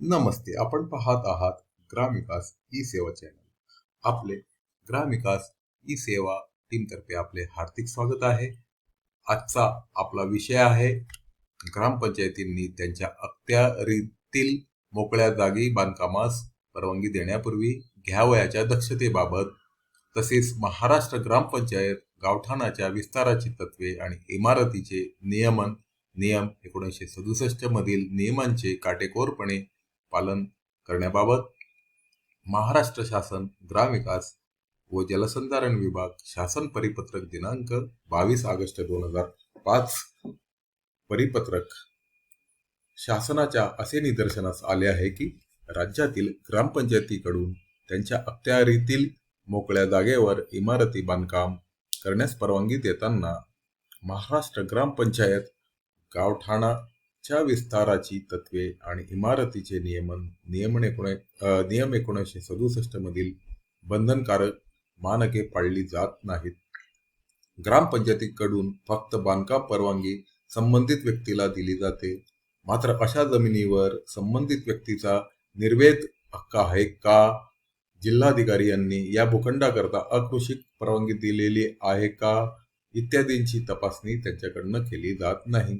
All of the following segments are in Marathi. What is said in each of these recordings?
नमस्ते आपण पाहत आहात ग्रामविकास ई सेवा चॅनल. आपले ग्रामविकास ई सेवा टीमतर्फे आपले हार्दिक स्वागत आहे. आजचा आपला विषय आहे ग्रामपंचायतींनी त्यांच्या अखत्यारीतील मोकळ्या जागी बांधकामास परवानगी देण्यापूर्वी घ्यावयाच्या दक्षतेबाबत तसेच महाराष्ट्र ग्रामपंचायत गावठाणाच्या विस्ताराची तत्वे आणि इमारतीचे नियमन नियम एकोणीसशे सदुसष्ट मधील नियमांचे काटेकोरपणे पालन करण्याबाबत महाराष्ट्र शासन ग्रामविकास व जलसंधारण विभाग शासन परिपत्रक दिनांक बावीस ऑगस्ट दोन हजार पाच परिपत्रक. शासनाच्या असे निदर्शनास आले आहे की राज्यातील ग्रामपंचायतीकडून त्यांच्या अखत्यारीतील मोकळ्या जागेवर इमारती बांधकाम करण्यास परवानगी देताना महाराष्ट्र ग्रामपंचायत गावठाणा च्या विस्ताराची तत्वे आणि इमारतीचे नियमन नियमन एकोणे नियम एकोणीसशे सदुसष्ट मधील बंधनकारक मानके पाळली जात नाहीत. ग्रामपंचायतीकडून फक्त बांधकाम परवानगी संबंधित व्यक्तीला दिली जाते. मात्र अशा जमिनीवर संबंधित व्यक्तीचा निर्वेद हक्क आहे का? जिल्हाधिकारी यांनी या भूखंडाकरता अकृषिक परवानगी दिलेली आहे का? इत्यादींची तपासणी त्यांच्याकडनं केली जात नाही.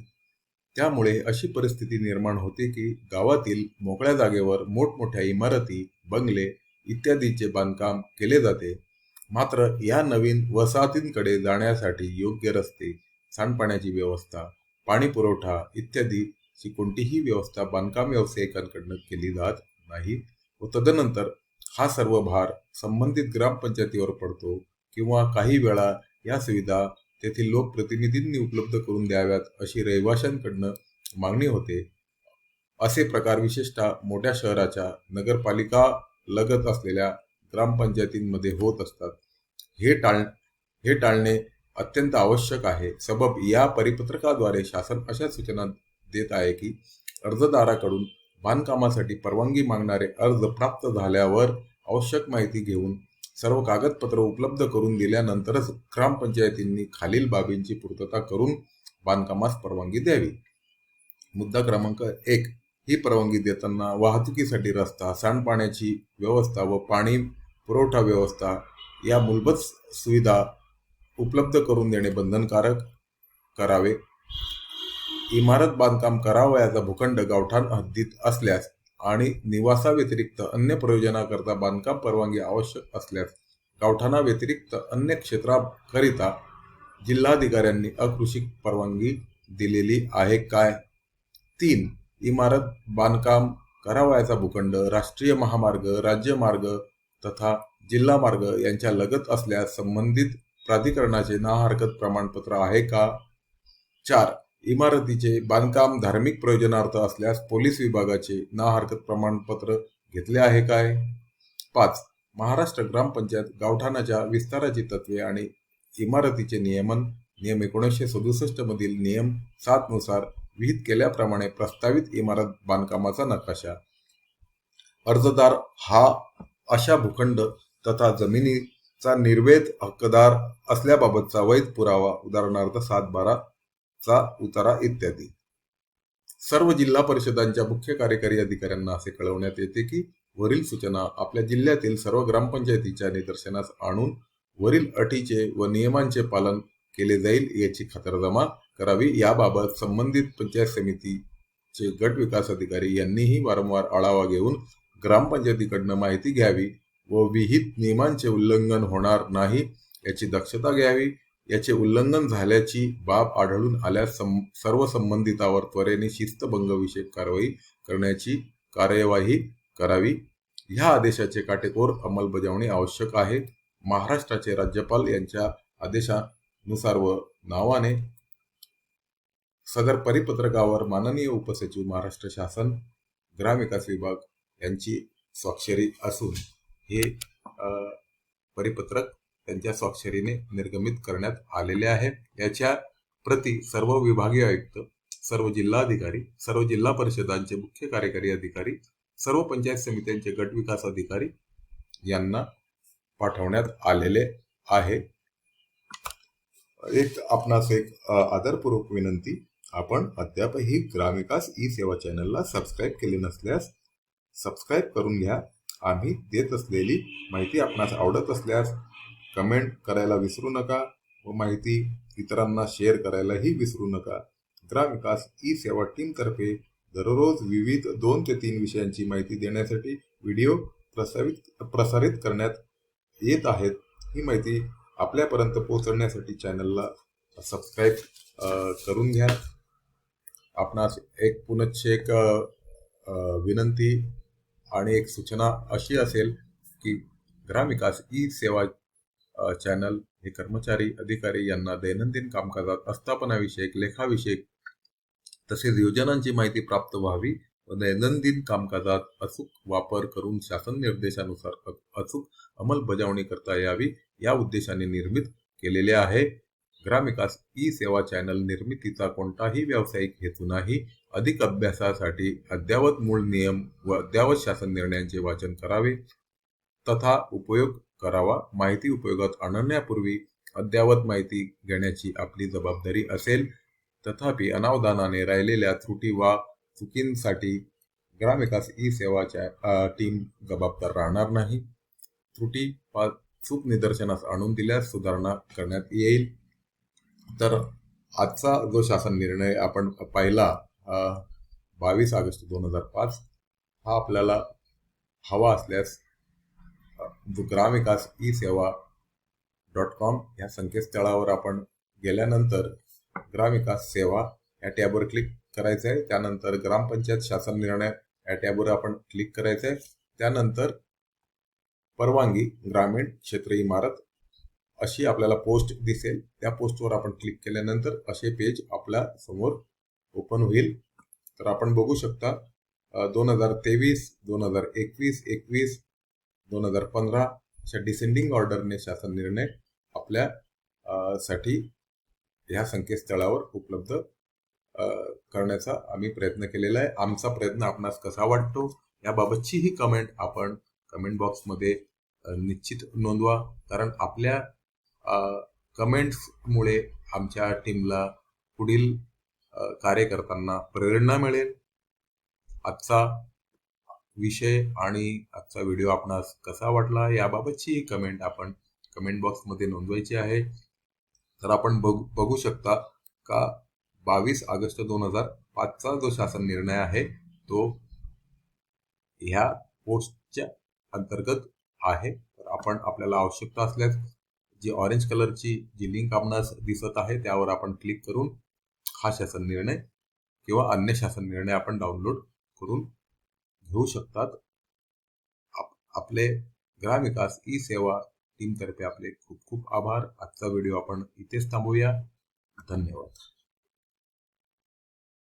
त्यामुळे अशी परिस्थिती निर्माण होते की गावातील मोकळ्या जागेवर मोठमोठ्या इमारती बंगले इत्यादीचे बांधकाम केले जाते. मात्र या नवीन वसाहतींकडे जाण्यासाठी योग्य रस्ते सांडपाण्याची व्यवस्था पाणी पुरवठा इत्यादीची कोणतीही व्यवस्था बांधकाम व्यावसायिकांकडनं केली जात नाही व तदनंतर हा सर्व भार संबंधित ग्रामपंचायतीवर पडतो किंवा काही वेळा या सुविधा तेथील लोकप्रतिनिधींनी उपलब्ध करून द्याव्यात अशी रहिवाशांकडनं मागणी होते. असे प्रकार विशेषतः मोठ्या शहराच्या नगरपालिका लगत असलेल्या ग्रामपंचायतींमध्ये होत असतात. हे टाळ हे टाळणे अत्यंत आवश्यक आहे. सबब या परिपत्रकाद्वारे शासन अशा सूचना देत आहे की अर्जदाराकडून बांधकामासाठी परवानगी मागणारे अर्ज प्राप्त झाल्यावर आवश्यक माहिती घेऊन सर्व कागदपत्र उपलब्ध करून दिल्यानंतरच ग्रामपंचायतींनी खालील बाबींची पूर्तता करून बांधकामास परवानगी द्यावी. मुद्दा क्रमांक एक. ही परवानगी देताना वाहतुकीसाठी रस्ता सांडपाण्याची व्यवस्था व पाणी पुरवठा व्यवस्था या मूलभूत सुविधा उपलब्ध करून देणे बंधनकारक करावे. इमारत बांधकाम करावयाचा भूखंड गावठाण हद्दीत असल्यास आणि निवासाव्यतिरिक्त अन्य प्रयोजनाकरता बांधकाम परवानगी आवश्यक असल्यास गावठाणा व्यतिरिक्त अन्य क्षेत्राकरिता जिल्हाधिकाऱ्यांनी अकृषिक परवानगी दिलेली आहे काय? तीन इमारत बांधकाम करावयाचा भूखंड राष्ट्रीय महामार्ग राज्यमार्ग तथा जिल्हा मार्ग यांच्या लगत असल्यास संबंधित प्राधिकरणाचे ना हरकत प्रमाणपत्र आहे का? चार इमारतीचे बांधकाम धार्मिक प्रयोजनार्थ असल्यास पोलीस विभागाचे ना हरकत प्रमाणपत्र घेतले आहे काय? पाच महाराष्ट्र ग्रामपंचायत गावठाणाच्या विस्ताराची तत्वे आणि इमारतीचे नियमन नियम एकोणीसशे सदुसष्ट मधील नियम सात नुसार विहित केल्याप्रमाणे प्रस्तावित इमारत बांधकामाचा नकाशा. अर्जदार हा अशा भूखंड तथा जमिनीचा निर्वेद हक्कदार असल्याबाबतचा वैध पुरावा उदाहरणार्थ सात बारा चा उतारा इत्यादी. सर्व जिल्हा परिषदांच्या मुख्य कार्यकारी अधिकाऱ्यांना असे कळवण्यात येते की वरील सूचना आपल्या जिल्ह्यातील सर्व ग्रामपंचायतीच्या निदर्शनास आणून वरील अटीचे व नियमांचे पालन केले जाईल याची खातरजमा करावी. याबाबत संबंधित पंचायत समितीचे गट विकास अधिकारी यांनीही वारंवार आढावा घेऊन ग्रामपंचायतीकडनं माहिती घ्यावी व विहित नियमांचे उल्लंघन होणार नाही याची दक्षता घ्यावी. याचे उल्लंघन झाल्याची बाब आढळून आल्यास सं- सर्व संबंधितावर त्वरेने शिस्तभंगविषयक कारवाई करण्याची कार्यवाही करावी. ह्या आदेशाचे काटेकोर अंमलबजावणी आवश्यक आहे. महाराष्ट्राचे राज्यपाल यांच्या आदेशानुसार व नावाने सदर परिपत्रकावर माननीय उपसचिव महाराष्ट्र शासन ग्रामविकास विभाग यांची स्वाक्षरी असून हे परिपत्रक त्यांच्या स्वाक्षरीने निर्गमित करण्यात आलेले आहे. याच्या प्रति सर्व विभागीय आयुक्त सर्व जिल्हाधिकारी सर्व जिल्हा परिषदांचे मुख्य कार्यकारी अधिकारी सर्व पंचायत समित्यांचे गट विकास अधिकारी यांना पाठवण्यात आलेले आहे. एक आपणास एक आदरपूर्वक विनंती. आपण अद्यापही ग्रामविकास ई सेवा चॅनलला सबस्क्राईब केले नसल्यास सबस्क्राईब करून घ्या. आम्ही देत असलेली माहिती आपणास आवडत असल्यास कमेंट करायला विसरू नका व माहिती इतरांना शेअर करायलाही विसरू नका. ग्रामविकास ई सेवा टीमतर्फे दररोज विविध दोन ते तीन विषयांची माहिती देण्यासाठी व्हिडिओ प्रसारित प्रसारित करण्यात येत आहेत. ही माहिती आपल्यापर्यंत पोहोचवण्यासाठी चॅनलला सबस्क्राईब करून घ्या. आपणास एक पुनश्च एक विनंती आणि एक सूचना अशी असेल की ग्रामविकास ई सेवा चॅनल हे कर्मचारी अधिकारी यांना दैनंदिन कामकाजात आस्थापनाविषयक लेखाविषयक तसेच योजनांची माहिती प्राप्त व्हावी व दैनंदिन कामकाजात अचूक वापर करून शासन निर्देशानुसार अचूक अंमलबजावणी करता यावी या उद्देशाने निर्मित केलेले आहे. ग्रामविकास ई सेवा चॅनल निर्मितीचा कोणताही व्यावसायिक हेतू नाही. अधिक अभ्यासासाठी अद्ययावत मूळ नियम व अद्यावत शासन निर्णयांचे वाचन करावे तथा उपयोग करावा. माहिती उपयोगात आणण्यापूर्वी अद्ययावत माहिती घेण्याची आपली जबाबदारी असेल. तथापि अनावधानाने राहिलेल्या त्रुटी वा चुकींसाठी ग्रामविकास ई सेवाच्या टीम जबाबदार राहणार नाही. त्रुटी वा चूक निदर्शनास आणून दिल्यास सुधारणा करण्यात येईल. तर आजचा जो शासन निर्णय आपण पाहिला बावीस ऑगस्ट दोन हजार पाच हा आपल्याला हवा असल्यास ग्रामविकास ई सेवा डॉट कॉम या संकेतस्थळावर आपण गेल्यानंतर ग्रामविकास सेवा या टॅबवर क्लिक करायचं आहे त्यानंतर ग्रामपंचायत शासन निर्णय या टॅबवर आपण क्लिक करायचं आहे त्यानंतर परवानगी ग्रामीण क्षेत्र इमारत अशी आपल्याला पोस्ट दिसेल. त्या पोस्टवर आपण क्लिक केल्यानंतर असे पेज आपल्यासमोर ओपन होईल. तर आपण बघू शकता दोन हजार तेवीस दोन हजार एकवीस एकवीस दोन हजार पंधरा अशा डिसेंडिंग ऑर्डरने शासन निर्णय आपल्या साठी ह्या संकेतस्थळावर उपलब्ध करण्याचा आम्ही प्रयत्न केलेला आहे. आमचा प्रयत्न आपणास कसा वाटतो याबाबतची ही कमेंट आपण कमेंट बॉक्समध्ये निश्चित नोंदवा. कारण आपल्या कमेंट्समुळे आमच्या टीमला पुढील कार्य करताना प्रेरणा मिळेल. आजचा विषय आणि आजचा व्हिडिओ आपणास कसा वाटला याबाबतची कमेंट आपण कमेंट बॉक्समध्ये नोंदवायची आहे. तर आपण बघू बघू शकता का बावीस ऑगस्ट दोन हजार पाचचा जो शासन निर्णय आहे तो ह्या पोस्टच्या अंतर्गत आहे. तर आपण आपल्याला आवश्यकता असल्यास जी ऑरेंज कलरची जी लिंक आपणास दिसत आहे त्यावर आपण क्लिक करून हा शासन निर्णय किंवा अन्य शासन निर्णय आपण डाउनलोड करून घेऊ शकतात. आप- आपले ग्रामविकास ई सेवा टीमतर्फे आपले खूप खूप आभार. आजचा व्हिडिओ आपण इथेच थांबूया. धन्यवाद.